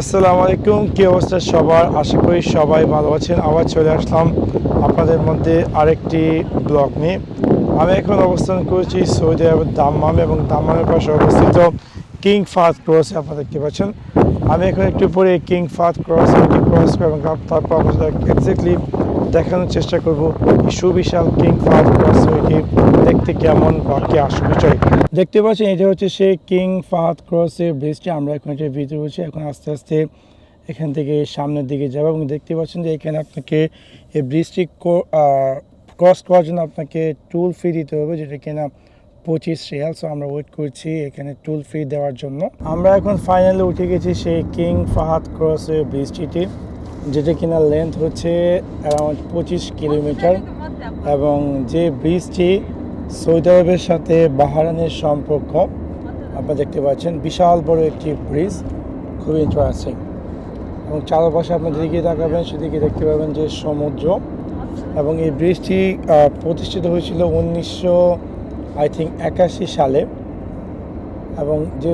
আসসালামু আলাইকুম, কি অবস্থা সবার? আশা করি সবাই ভালো আছেন। আবার চলে আসলাম আপনাদের মধ্যে আরেকটি ব্লগ নিয়ে। আমি এখন অবস্থান করেছি সৌদি আরবের দাম্মাম এবং দাম্মামের পাশে অবস্থিত কিং ফাদ ক্রস, আপনারা দেখতে পাচ্ছেন। আমি এখন একটু পরে কিং ফাদ ক্রস ক্রস এবং তারপর আপনাদের দেখানোর চেষ্টা করব সুবিশাল কিং ফাদ ক্রস এটি দেখতে কেমন বা কি আশ্চর্য দেখতে পাচ্ছেন, এটা হচ্ছে সেই কিং ফাহাদ ক্রসের ব্রিজটি আমরা এখন এটার ভিতরে রয়েছি এখন আস্তে আস্তে এখান থেকে সামনের দিকে যাব এবং দেখতে পাচ্ছেন যে এখানে আপনাকে এই ব্রিজটি ক্রস করার জন্য আপনাকে টুল ফি দিতে হবে, যেটা কিনা পঁচিশ রিয়াল। সো আমরা ওয়েট করছি এখানে টুল ফি দেওয়ার জন্য। আমরা এখন ফাইনালি উঠে গেছি সেই কিং ফাহাদ ক্রসের ব্রিজটিতে যেটা কিনা লেন্থ হচ্ছে অ্যারাউন্ড পঁচিশ কিলোমিটার। এবং যে ব্রিজটি সৌদি আরবের সাথে বাহারানের সম্পর্ক, আপনারা দেখতে পাচ্ছেন, বিশাল বড় একটি ব্রিজ খুবই ইন্টারেস্টিং এবং চারপাশে আপনার যেদিকে তাকাবেন, সেদিকে দেখতে পাবেন যে সমুদ্র। এবং এই ব্রিজটি প্রতিষ্ঠিত হয়েছিল উনিশশো আই থিঙ্ক একাশি সালে। এবং যে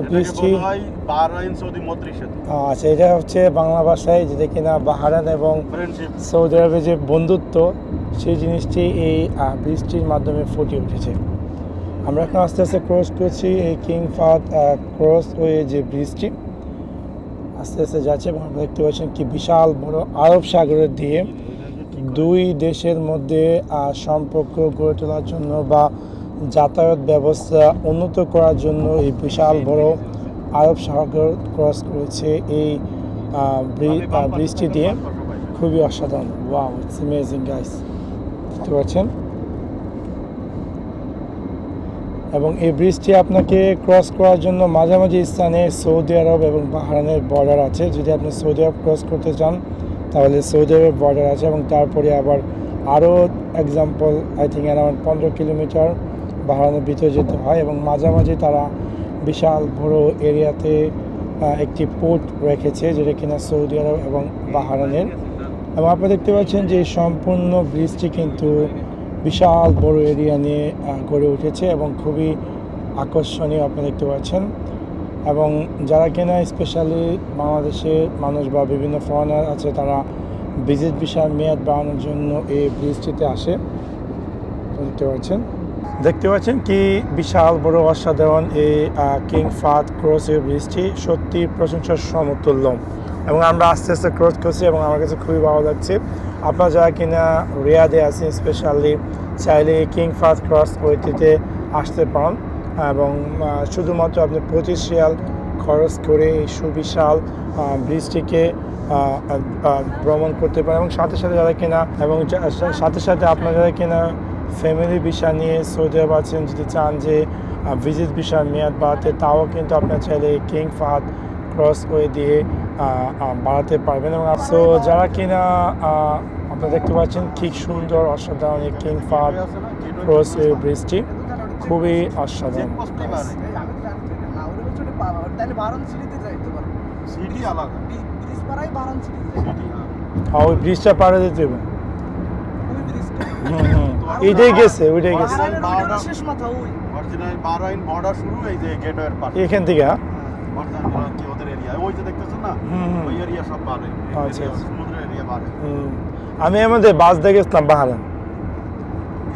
আহ, আচ্ছা এটা হচ্ছে বাংলা ভাষায় যেটা কিনা বাহারান এবং সৌদি আরবের যে বন্ধুত্ব সেই জিনিসটি এই ব্রিজটির মাধ্যমে ফুটে উঠেছে। আমরা এখন আস্তে আস্তে ক্রস করছি এই কিং ফাদ ক্রস ওয়ে যে ব্রিজটি আস্তে আস্তে যাচ্ছে এবং আমরা দেখতে পাচ্ছেন কি বিশাল বড় আরব সাগরের দিয়ে দুই দেশের মধ্যে সম্পর্ক গড়ে তোলার জন্য বা যাতায়াত ব্যবস্থা উন্নত করার জন্য এই বিশাল বড় আরব সাগর ক্রস করেছে এই ব্রিজটি দিয়ে। খুবই অসাধারণ। ওয়াও ইটস অ্যামেজিং গাইস দেখতে পাচ্ছেন? এবং এই ব্রিজটি আপনাকে ক্রস করার জন্য মাঝামাঝি স্থানে সৌদি আরব এবং বাহারানের বর্ডার আছে। যদি আপনি সৌদি আরব ক্রস করতে চান, তাহলে সৌদি আরবের বর্ডার আছে এবং তারপরে আবার আরও এক্সাম্পল আই থিঙ্ক অ্যারাউন্ড পনেরো কিলোমিটার বাহারানের ভিতরে যেতে হয় এবং মাঝামাঝি তারা বিশাল বড় এরিয়াতে একটি পোর্ট রেখেছে যেটা কিনা সৌদি আরব এবং বাহারানের এবং আপনারা দেখতে পাচ্ছেন যে সম্পূর্ণ ব্রিজটি কিন্তু বিশাল বড় এরিয়া নিয়ে গড়ে উঠেছে এবং খুবই আকর্ষণীয় আপনি দেখতে পাচ্ছেন। এবং যারা কিনা স্পেশালি বাংলাদেশের মানুষ বা বিভিন্ন ফরেনার আছে, তারা ভিজিট বিষয় মেয়াদ বাড়ানোর জন্য এই ব্রিজটিতে আসে। দেখতে পাচ্ছেন। দেখতে পাচ্ছেন কি বিশাল বড় অসাধারণ এই কিং ফাদ ক্রস এই ব্রিজটি সত্যি প্রশংসার সমতুল্য। এবং আমরা আস্তে আস্তে ক্রস করছি এবং আমার কাছে খুবই ভালো লাগছে। আপনারা যারা কিনা রিয়াদে আছেন স্পেশালি চাইলে কিং ফাদ ক্রস ওইটিতে আসতে পারেন। এবং শুধুমাত্র আপনি পঁচিশ রিয়াল খরচ করে এই সুবিশাল ব্রিজটিকে ভ্রমণ করতে পারেন। এবং সাথে সাথে যারা কিনা, এবং সাথে সাথে আপনারা যারা কিনা ফ্যামিলি ভিসা নিয়ে সৌদি আরব আছেন যদি চান যে ভিজিট ভিসার মেয়াদ বাড়াতে তাও কিন্তু আপনার চাইলে কিং ফাহাদ ক্রস ওয়ে দিয়ে বাড়াতে পারবেন এবং সো যারা কিনা আপনারা দেখতে পাচ্ছেন ঠিক সুন্দর অসাধারণ এই কিং ফাহাদ ক্রস ওয়ে ব্রিজটি খুবই অসাধারণ। আর ওই ব্রিজটা পাড়ে দিতে হবে। হুম, হুম। এইটাই গেছে ওইটাই গেছে। অরিজিনাল বাহরাইন বর্ডার শুরু এই যে গেটওয়ের পাশে। এখান থেকে হ্যাঁ? অরিজিনাল কি ওদের এরিয়া ওই যে দেখতেছেন না। ওই এরিয়া সব আচ্ছা, আচ্ছা। সমুদ্র এরিয়া। আমি আমাদের বাস দেখে গেছিলাম বাহারান।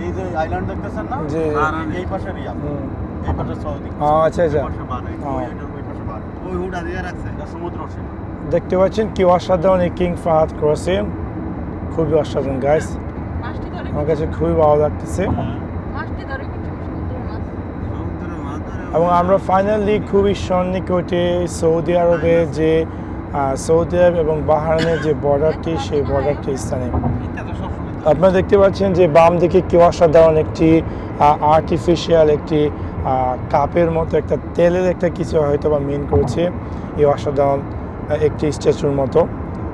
এই যে আইল্যান্ড দেখতেছেন না? যে এই পাশে। এই পাশে সৌদি। আচ্ছা আচ্ছা। ওই পাশে ওই হুডা দিয়ে রাখছে। সমুদ্র দেখতে পাচ্ছেন কি অসাধারণ এই কিং ফাহাদ ক্রসে। খুবই অসাধারণ গাইস আমার কাছে খুবই ভালো লাগতেছে। এবং আমরা ফাইনালি খুবই সন্নিকটে সৌদি আরবে যে সৌদি আরব এবং বাহারানের যে বর্ডারটি সেই বর্ডারটি স্থানে। আপনারা দেখতে পাচ্ছেন যে বাম দিকে কি অসাধারণ একটি আর্টিফিশিয়াল একটি কাপের মতো একটা, তেলের একটা কিছু হয়তো বা মেন করেছে। এই অসাধারণ একটি স্ট্যাচুর মতো।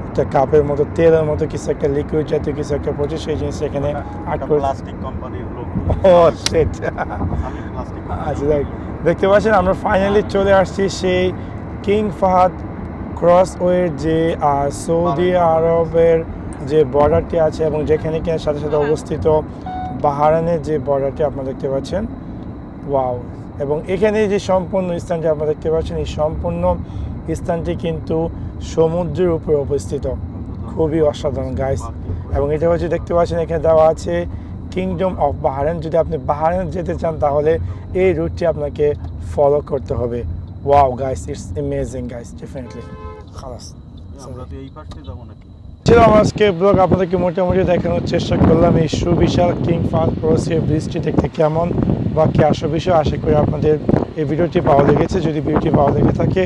একটা কাপের মতো তেলের মতো কিছু একটা লিকুইড জাতীয় কিছু একটা পড়ছে সেই জিনিস এখানে আর্ট প্লাস্টিক কোম্পানির ও সেট আচ্ছা দেখ দেখতে পাচ্ছেন আমরা ফাইনালি চলে আসছি সেই কিং ফাহাদ ক্রস ওয়ের যে সৌদি আরবের যে বর্ডারটি আছে এবং যেখানে কিনা সাথে সাথে অবস্থিত বাহারানের যে বর্ডারটি আপনারা দেখতে পাচ্ছেন। ওয়াও এবং এখানে যে সম্পূর্ণ স্থানটি আপনারা দেখতে পাচ্ছেন এই সম্পূর্ণ স্থানটি কিন্তু সমুদ্রের উপরে অবস্থিত। খুবই অসাধারণ গাইস এবং এটা হচ্ছে দেখতে পাচ্ছেন এখানে দেওয়া আছে কিংডম অফ বাহারেন যদি আপনি বাহারেন যেতে চান তাহলে এই রুটটি আপনাকে ফলো করতে হবে। Wow guys it's amazing guys definitely খালাস ছিল আজকে ব্লগ আপনাদেরকে মোটামুটি দেখানোর চেষ্টা করলাম এই সুবিশাল কিং ফান ক্রসিয়ার ব্রিজটি দেখতে কেমন বা কি আসো বিষয় আশা করি আপনাদের এই ভিডিওটি ভালো লেগেছে। যদি ভিডিওটি ভালো লেগে থাকে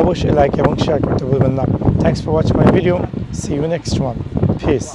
অবশ্যই লাইক এবং শেয়ার করতে ভুলবেন না thanks for watch my video see you next one peace